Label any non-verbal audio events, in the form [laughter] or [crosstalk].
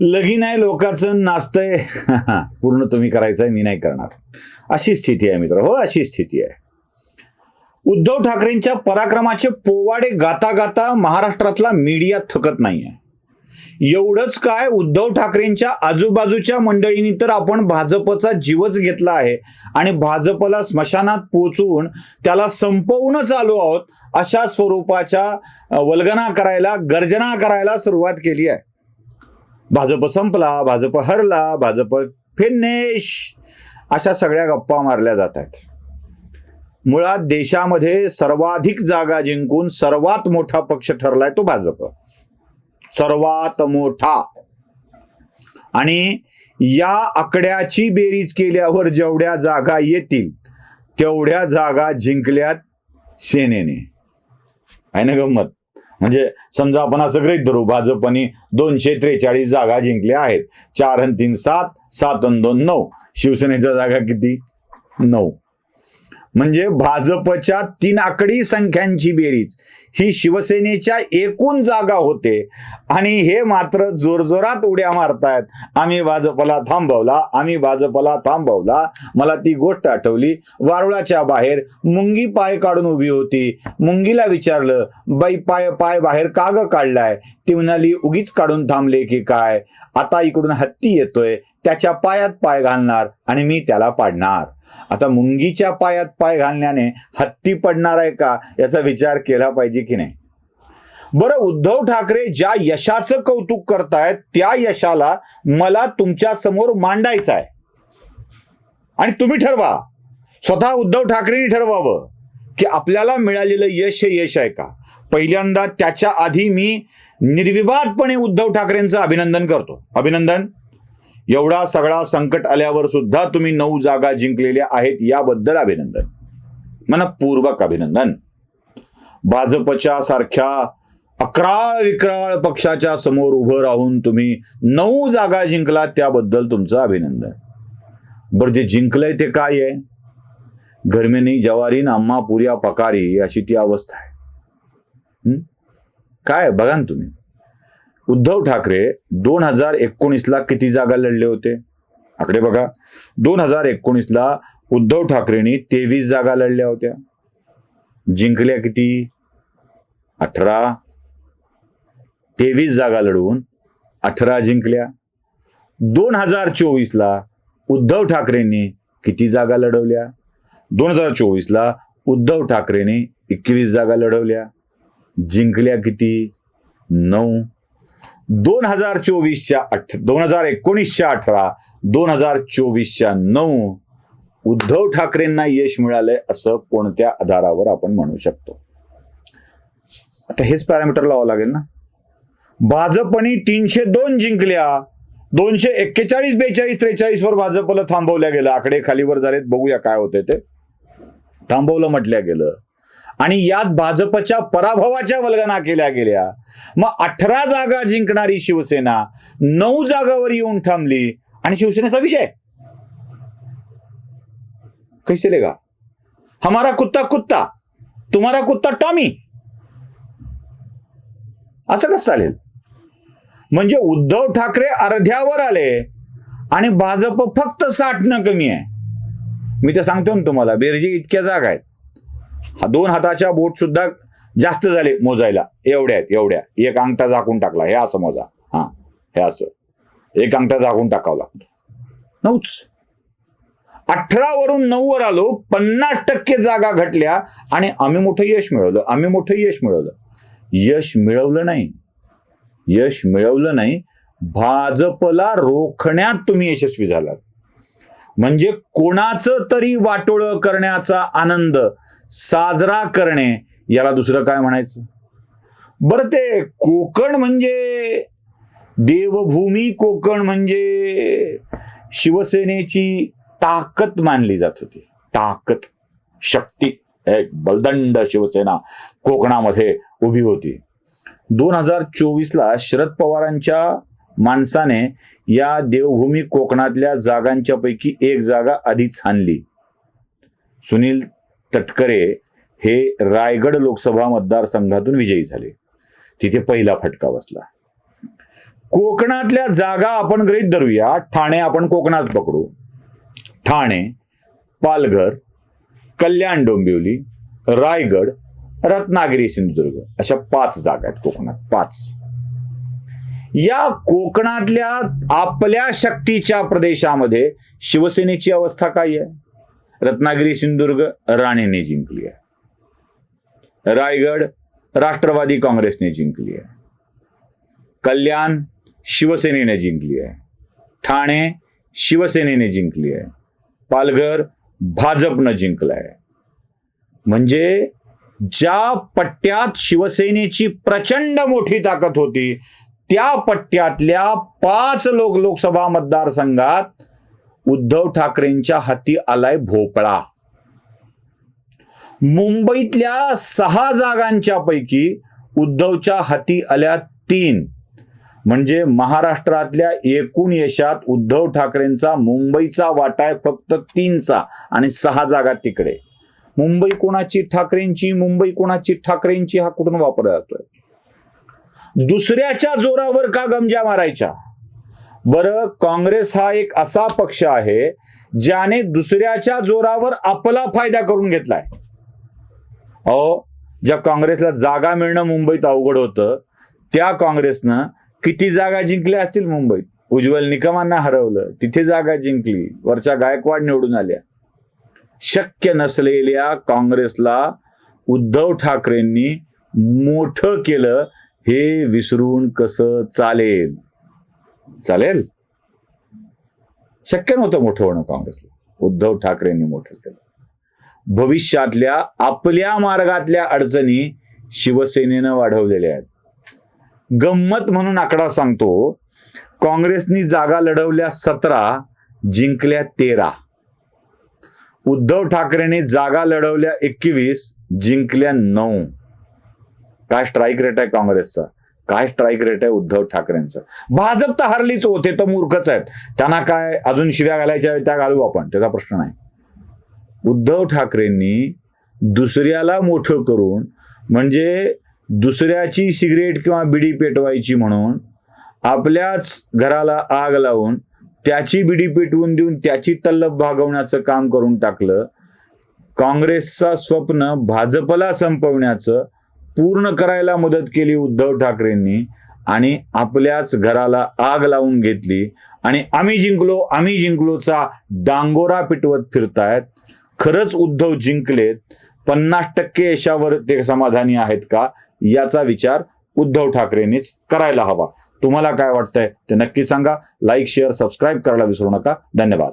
लगीन आहे लोकांचं नाचतंय. [laughs] पूर्ण तुम्ही करायचंय मी नाही करणार. अशी स्थिती आहे मित्र हो अशी स्थिती आहे. उद्धव ठाकरेंच्या पराक्रमाचे पोवाडे गाता गाता महाराष्ट्रातला मीडिया थकत नाहीये. एवढंच काय उद्धव ठाकरेंच्या आजूबाजूच्या मंडळींनी तर आपण भाजपचा जीवच घेतला आहे आणि भाजपला स्मशानात पोचवून त्याला संपवूनच आलो आहोत अशा स्वरूपाच्या वल्गना करायला गर्जना करायला सुरुवात केली आहे. भाजप संपला भाजप हरला भाजप फिनिश अशा सगळ्या गप्पा मारल्या जात आहेत. मुळात देशामध्ये सर्वाधिक जागा जिंकून सर्वात मोठा पक्ष ठरलाय तो भाजप. सर्वात मोठा. आणि या आकड्याची बेरीज केल्यावर जेवढ्या जागा येतील तेवढ्या जागा जिंकल्यात सेनेने. आहे ना गंमत म्हणजे समजा आपण असं गृहित धरू भाजपने दोनशे त्रेचाळीस जागा जिंकल्या आहेत. चार आणि तीन सात सात आणि दोन नऊ. शिवसेनेच्या जागा किती? नऊ. म्हणजे भाजपच्या तीन आकडी संख्यांची बेरीज. ही शिवसेनेच्या एकूण जागा होते आणि हे मात्र जोरजोरात उड्या मारतायत. आम्ही भाजपला थांबवला आम्ही भाजपला थांबवला. मला ती गोष्ट आठवली. वारुळाच्या बाहेर मुंगी पाय काढून उभी होती. मुंगीला विचारलं बाई पाय पाय बाहेर का ग काढलाय? ती म्हणाली उगीच काढून थांबले की काय? आता इकडून हत्ती येतोय. त्याच्या पायात पाय घालणार आणि मी त्याला पाडणार. आता मुंगीच्या पायात पाय घालण्याने हत्ती पडणार आहे का याचा विचार केला पाहिजे की नाही? बरं उद्धव ठाकरे ज्या यशाचं कौतुक करतायत त्या यशाला मला तुमच्यासमोर मांडायचं आहे. आणि तुम्ही ठरवा. स्वतः उद्धव ठाकरेंनी ठरवावं की आपल्याला मिळालेलं यश हे यश आहे का? पहिल्यांदा त्याच्या आधी मी निर्विवादपणे उद्धव ठाकरेंचं अभिनंदन करतो. अभिनंदन. एवढा सगळा संकट आल्यावर सुद्धा तुम्ही नऊ जागा जिंकलेल्या आहेत याबद्दल अभिनंदन. मनपूर्वक अभिनंदन. भाजपच्या सारख्या अकराळ विक्राळ पक्षाच्या समोर उभं राहून तुम्ही नऊ जागा जिंकला त्याबद्दल तुमचं अभिनंदन. बरं जे जिंकलंय ते काय आहे? घरमेनी जवारीन अम्मा पुऱ्या पकारी अशी ती अवस्था आहे. काय बघा ना तुम्ही. उद्धव ठाकरे दोन हजार एकोणीसला किती जागा लढले होते? आकडे बघा. दोन हजार एकोणीसला उद्धव ठाकरेंनी तेवीस जागा लढल्या होत्या. जिंकल्या किती? अठरा. तेवीस जागा लढवून अठरा जिंकल्या. दोन हजार चोवीसला उद्धव ठाकरेंनी किती जागा लढवल्या? दोन हजार चोवीसला उद्धव ठाकरेंनी एकवीस जागा लढवल्या. जिंकल्या किती? नऊ. दोन हजार चोवीसच्या अठ दोन हजार एकोणीसच्या अठरा दोन हजार चोवीसच्या नऊ उद्धव ठाकरेंना यश मिळालंय असं कोणत्या आधारावर आपण म्हणू शकतो? आता हेच पॅरामीटर लावावं लागेल ना? भाजपनी तीनशे दोन जिंकल्या. दोनशे एक्केचाळीस बेचाळीस त्रेचाळीस वर भाजपला थांबवल्या गेलं. आकडे खालीवर झालेत. बघूया काय होते ते. थांबवलं म्हटल्या गेलं. आणि यात भाजपच्या पराभवाच्या वल्गना केल्या गेल्या. मग अठरा जागा जिंकणारी शिवसेना नऊ जागावर येऊन थांबली आणि शिवसेनेचा विजय. कैसे लेगा? हमारा कुत्ता कुत्ता तुम्हारा कुत्ता टॉमी. असं कसं चालेल? म्हणजे उद्धव ठाकरे अर्ध्यावर आले आणि भाजप फक्त साठ न कमी आहे. मी तर सांगतो ना तुम्हाला बेरजी इतक्या जागा आहेत. दोन हाताच्या बोट सुद्धा जास्त झाले मोजायला. एवढ्या आहेत एवढ्या एक अंगठा झाकून टाकला. हे असं मोजा. हा हे असं. एक अंगठा झाकून टाकावं लागतो नऊच. अठरा वरून नऊ वर आलो पन्नास टक्के जागा घटल्या आणि आम्ही मोठं यश मिळवलं. आम्ही मोठं यश मिळवलं. यश मिळवलं नाही. यश मिळवलं नाही. भाजपला रोखण्यात तुम्ही यशस्वी झालात. म्हणजे कोणाचं तरी वाटोळं करण्याचा आनंद साजरा करणे याला दुसरं काय म्हणायचं? बरं ते कोकण म्हणजे देवभूमी कोकण म्हणजे शिवसेनेची ताकद मानली जात होती. ताकद शक्ती एक बलदंड शिवसेना कोकणामध्ये उभी होती. दोन हजार चोवीसला शरद पवारांच्या माणसाने या देवभूमी कोकणातल्या जागांच्या पैकी एक जागा आधीच हाणली सुनील तटकरे हे रायगड लोकसभा मतदारसंघातून विजयी झाले. तिथे पहिला फटका बसला. कोकणातल्या जागा आपण गृहीत धरूया. ठाणे आपण कोकणात पकडू. ठाणे पालघर कल्याण डोंबिवली रायगड रत्नागिरी सिंधुदुर्ग अशा पाच जागा आहेत कोकणात. पाच. या कोकणातल्या आपल्या शक्तीच्या प्रदेशामध्ये शिवसेनेची अवस्था काय आहे? रत्नागिरी सिंधुदुर्ग राणेने जिंकली आहे. रायगड राष्ट्रवादी काँग्रेसने जिंकली आहे. कल्याण शिवसेनेने जिंकली आहे. ठाणे शिवसेनेने जिंकली आहे. पालघर भाजपनं जिंकलाय. म्हणजे ज्या पट्ट्यात शिवसेनेची प्रचंड मोठी ताकद होती त्या पट्ट्यातल्या पाच लोक लोकसभा मतदारसंघात उद्धव ठाकरेंच्या हाती आलाय भोपळा. मुंबईतल्या सहा जागांच्या पैकी उद्धवच्या हाती आल्या तीन. म्हणजे महाराष्ट्रातल्या एकूण यशात उद्धव ठाकरेंचा मुंबईचा वाटा आहे फक्त तीनचा आणि सहा जागा तिकडे. मुंबई कोणाची ठाकरेंची मुंबई कोणाची ठाकरेंची हा कुठून वापरला जातोय? दुसऱ्याच्या जोरावर का गमजा मारायच्या? बरं काँग्रेस हा एक असा पक्ष आहे ज्याने दुसऱ्याच्या जोरावर आपला फायदा करून घेतलाय. अहो ज्या काँग्रेसला जागा मिळणं मुंबईत अवघड होतं त्या काँग्रेसनं किती जागा जिंकल्या असतील मुंबईत? उज्ज्वल निकमांना हरवलं तिथे जागा जिंकली वरच्या गायकवाड निवडून आल्या. शक्य नसलेल्या काँग्रेसला उद्धव ठाकरेंनी मोठं केलं हे विसरून कसं चालेल? चालेल. शक्य नव्हतं मोठं होणं काँग्रेसला. उद्धव ठाकरेंनी मोठं केलं. भविष्यातल्या आपल्या मार्गातल्या अडचणी शिवसेनेनं वाढवलेल्या आहेत. गंमत म्हणून आकडा सांगतो काँग्रेसनी जागा लढवल्या सतरा जिंकल्या तेरा. उद्धव ठाकरेंनी जागा लढवल्या एकवीस जिंकल्या नऊ. काय स्ट्राईक रेट आहे काँग्रेसचा? काय स्ट्राईक रेट आहे उद्धव ठाकरेंचं? भाजप तर हरलीच होते तर मूर्खच आहेत. त्यांना काय अजून शिव्या घालायच्या त्या घालू आपण त्याचा प्रश्न नाही. उद्धव ठाकरेंनी दुसऱ्याला मोठं करून म्हणजे दुसऱ्याची सिगरेट किंवा बिडी पेटवायची म्हणून आपल्याच घराला आग लावून त्याची बिडी पेटवून देऊन त्याची तल्लब भागवण्याचं काम करून टाकलं. काँग्रेसचा स्वप्न भाजपला संपवण्याचं पूर्ण करायला मदत केली उद्धव ठाकरेंनी आणि आपल्याच घराला आग लावून घेतली. आणि आम्ही जिंकलो आम्ही जिंकलोचा डांगोरा पिटवत फिरतायत. खरंच उद्धव जिंकलेत. पन्नास टक्के यशावर ते समाधानी आहेत का? याचा विचार उद्धव ठाकरेंनीच करायला हवा. तुम्हाला काय वाटतंय ते नक्की सांगा. लाईक शेअर सबस्क्राईब करायला विसरू नका. धन्यवाद.